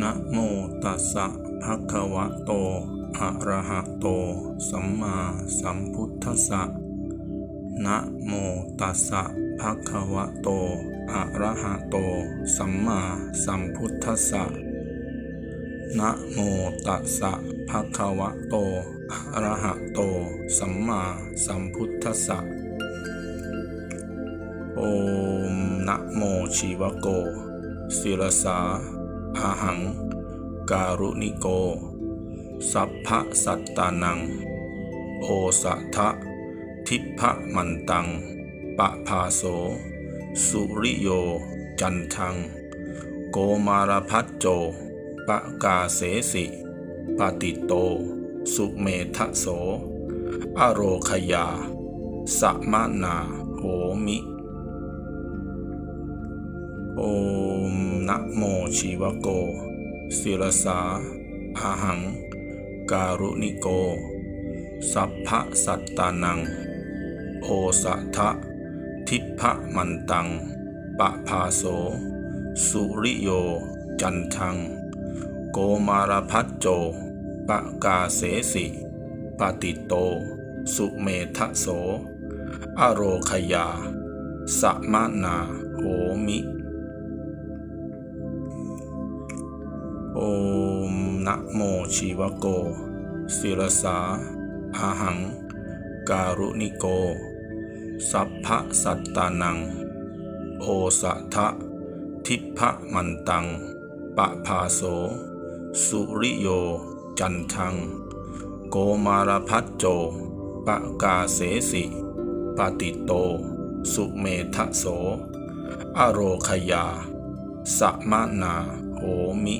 นะโมตัสสะภะคะวะโต อะระหะโต สัมมาสัมพุทธัสสะนะโมตัสสะภะคะวะโต อะระหะโต สัมมาสัมพุทธัสสะนะโมตัสสะภะคะวะโต อะระหะโต สัมมาสัมพุทธัสสะ โอมนะโมชีวโกศิรสา อาหัง การุณิโก สัพพะสัตตานัง โอสัทะ ทิพะมันตัง ปะพาโส สุริโย จันทัง โกมารพัจโจ ปะกาเสสิ ปฏิโต สุเมทะโส อโรคยาสัมมานาโหมิ โอมนะโมชีวโกศิรสาอาหัง การุณิโก สัพพะสัตตานัง โอสัทะทิพะมันตัง ปะพาโส สุริโย จันทัง โกมารพัจโจ ปะกาเสสิปฏิโต สุเมทะโส อโรคยาสัมมานาโหมิ โอมนะโมชีวโกศิรสาอาหัง การุณิโก สัพพะสัตตานัง โอสัทะทิพะมันตัง ปะพาโส สุริโย จันทัง โกมารพัจโจ ปะกาเสสิปฏิโต สุเมทะโส อโรคยาสัมมานาโหมิ